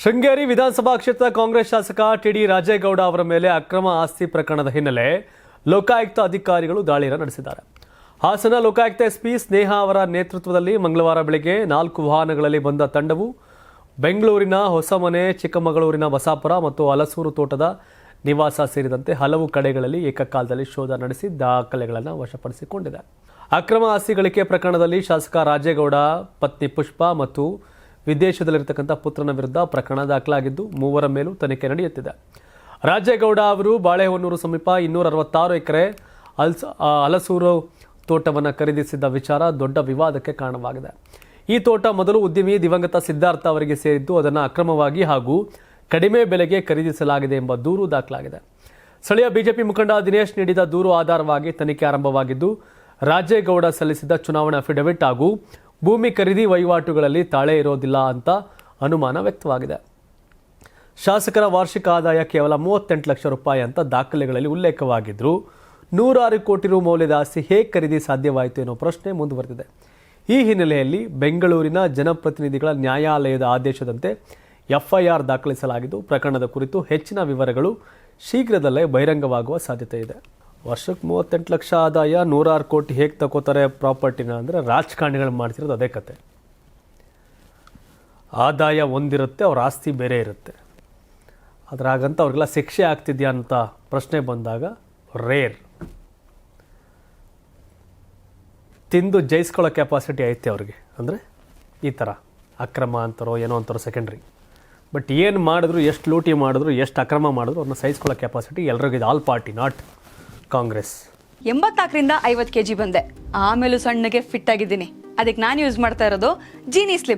ಶೃಂಗೇರಿ ವಿಧಾನಸಭಾ ಕ್ಷೇತ್ರ ಕಾಂಗ್ರೆಸ್ ಶಾಸಕ ಟಿಡಿ ರಾಜೇಗೌಡ ಅವರ ಮೇಲೆ ಅಕ್ರಮ ಆಸ್ತಿ ಪ್ರಕರಣದ ಹಿನ್ನೆಲೆ ಲೋಕಾಯುಕ್ತ ಅಧಿಕಾರಿಗಳು ದಾಳಿಯನ್ನು ನಡೆಸಿದ್ದಾರೆ. ಹಾಸನ ಲೋಕಾಯುಕ್ತ ಎಸ್ಪಿ ಸ್ನೇಹ ಅವರ ನೇತೃತ್ವದಲ್ಲಿ ಮಂಗಳವಾರ ಬೆಳಗ್ಗೆ ನಾಲ್ಕು ವಾಹನಗಳಲ್ಲಿ ಬಂದ ತಂಡವು ಬೆಂಗಳೂರಿನ ಹೊಸಮನೆ, ಚಿಕ್ಕಮಗಳೂರಿನ ಬಸಾಪುರ ಮತ್ತು ಹಲಸೂರು ತೋಟದ ನಿವಾಸ ಸೇರಿದಂತೆ ಹಲವು ಕಡೆಗಳಲ್ಲಿ ಏಕಕಾಲದಲ್ಲಿ ಶೋಧ ನಡೆಸಿ ದಾಖಲೆಗಳನ್ನು ವಶಪಡಿಸಿಕೊಂಡಿದೆ. ಅಕ್ರಮ ಆಸ್ತಿ ಗಳಿಕೆ ಪ್ರಕರಣದಲ್ಲಿ ಶಾಸಕ ರಾಜೇಗೌಡ, ಪತ್ನಿ ಪುಷ್ಪ ಮತ್ತು ವಿದೇಶದಲ್ಲಿರ್ತಕ್ಕಂಥ ಪುತ್ರನ ವಿರುದ್ಧ ಪ್ರಕರಣ ದಾಖಲಾಗಿದ್ದು ಮೂವರ ಮೇಲೂ ತನಿಖೆ ನಡೆಯುತ್ತಿದೆ. ರಾಜೇಗೌಡ ಅವರು ಬಾಳೆಹೊನ್ನೂರು ಸಮೀಪ ಇನ್ನೂರ ಅರವತ್ತಾರು ಎಕರೆ ಅಲ್ಸ್ ಹಲಸೂರು ತೋಟವನ್ನು ಖರೀದಿಸಿದ್ದ ವಿಚಾರ ದೊಡ್ಡ ವಿವಾದಕ್ಕೆ ಕಾರಣವಾಗಿದೆ. ಈ ತೋಟ ಮೊದಲು ಉದ್ಯಮಿ ದಿವಂಗತ ಸಿದ್ಧಾರ್ಥ ಅವರಿಗೆ ಸೇರಿದ್ದು ಅದನ್ನು ಅಕ್ರಮವಾಗಿ ಹಾಗೂ ಕಡಿಮೆ ಬೆಲೆಗೆ ಖರೀದಿಸಲಾಗಿದೆ ಎಂಬ ದೂರು ದಾಖಲಾಗಿದೆ. ಸ್ಥಳೀಯ ಬಿಜೆಪಿ ಮುಖಂಡ ದಿನೇಶ್ ನೀಡಿದ ದೂರು ಆಧಾರವಾಗಿ ತನಿಖೆ ಆರಂಭವಾಗಿದ್ದು, ರಾಜೇಗೌಡ ಸಲ್ಲಿಸಿದ ಚುನಾವಣಾ ಅಫಿಡವಿಟ್ ಹಾಗೂ ಭೂಮಿ ಖರೀದಿ ವಹಿವಾಟುಗಳಲ್ಲಿ ತಾಳೆ ಇರೋದಿಲ್ಲ ಅಂತ ಅನುಮಾನ ವ್ಯಕ್ತವಾಗಿದೆ. ಶಾಸಕರ ವಾರ್ಷಿಕ ಆದಾಯ ಕೇವಲ ಮೂವತ್ತೆಂಟು ಲಕ್ಷ ರೂಪಾಯಿ ಅಂತ ದಾಖಲೆಗಳಲ್ಲಿ ಉಲ್ಲೇಖವಾಗಿದ್ದರೂ ನೂರಾರು ಕೋಟಿ ರು ಮೌಲ್ಯದ ಆಸ್ತಿ ಹೇಗೆ ಖರೀದಿ ಸಾಧ್ಯವಾಯಿತು ಎನ್ನುವ ಪ್ರಶ್ನೆ ಮುಂದುವರೆದಿದೆ. ಈ ಹಿನ್ನೆಲೆಯಲ್ಲಿ ಬೆಂಗಳೂರಿನ ಜನಪ್ರತಿನಿಧಿಗಳ ನ್ಯಾಯಾಲಯದ ಆದೇಶದಂತೆ ಎಫ್ಐಆರ್ ದಾಖಲಿಸಲಾಗಿದ್ದು, ಪ್ರಕರಣದ ಕುರಿತು ಹೆಚ್ಚಿನ ವಿವರಗಳು ಶೀಘ್ರದಲ್ಲೇ ಬಹಿರಂಗವಾಗುವ ಸಾಧ್ಯತೆ ಇದೆ. ವರ್ಷಕ್ಕೆ ಮೂವತ್ತೆಂಟು ಲಕ್ಷ ಆದಾಯ, ನೂರಾರು ಕೋಟಿ ಹೇಗೆ ತಗೋತಾರೆ ಪ್ರಾಪರ್ಟಿನ ಅಂದರೆ ರಾಜಕಾರಣಿಗಳು ಮಾಡ್ತಿರೋದು ಅದೇ ಕತೆ. ಆದಾಯ ಒಂದಿರುತ್ತೆ, ಅವ್ರ ಆಸ್ತಿ ಬೇರೆ ಇರುತ್ತೆ. ಅದ್ರಾಗಂತ ಅವ್ರಿಗೆಲ್ಲ ಶಿಕ್ಷೆ ಆಗ್ತಿದ್ಯಾ ಅಂತ ಪ್ರಶ್ನೆ ಬಂದಾಗ, ರೇರ್. ತಿಂದು ಜಯಿಸ್ಕೊಳ್ಳೋ ಕೆಪಾಸಿಟಿ ಐತೆ ಅವ್ರಿಗೆ. ಅಂದರೆ ಈ ಥರ ಅಕ್ರಮ ಅಂತಾರೋ ಏನೋ ಅಂತಾರೋ ಸೆಕೆಂಡ್ರಿ ಬಟ್ ಏನು ಮಾಡಿದ್ರು, ಎಷ್ಟು ಲೂಟಿ ಮಾಡಿದ್ರು, ಎಷ್ಟು ಅಕ್ರಮ ಮಾಡಿದ್ರು, ಅವ್ರನ್ನ ಸಹಿಸ್ಕೊಳ್ಳೋ ಕೆಪಾಸಿಟಿ ಎಲ್ರಿಗೂ ಇದು ಆಲ್ ಪಾರ್ಟಿ ನಾಟ್ ಕಾಂಗ್ರೆಸ್. ಎಂಬತ್ನಾಲ್ಕರಿಂದ ಐವತ್ತು ಕೆ ಜಿ ಬಂದೆ. ಆಮೇಲೂ ಸಣ್ಣಗೆ ಫಿಟ್ ಆಗಿದ್ದೀನಿ. ಅದಕ್ಕೆ ನಾನು ಯೂಸ್ ಮಾಡ್ತಾ ಇರೋದು ಜೀನಿ ಸ್ಲಿಮ್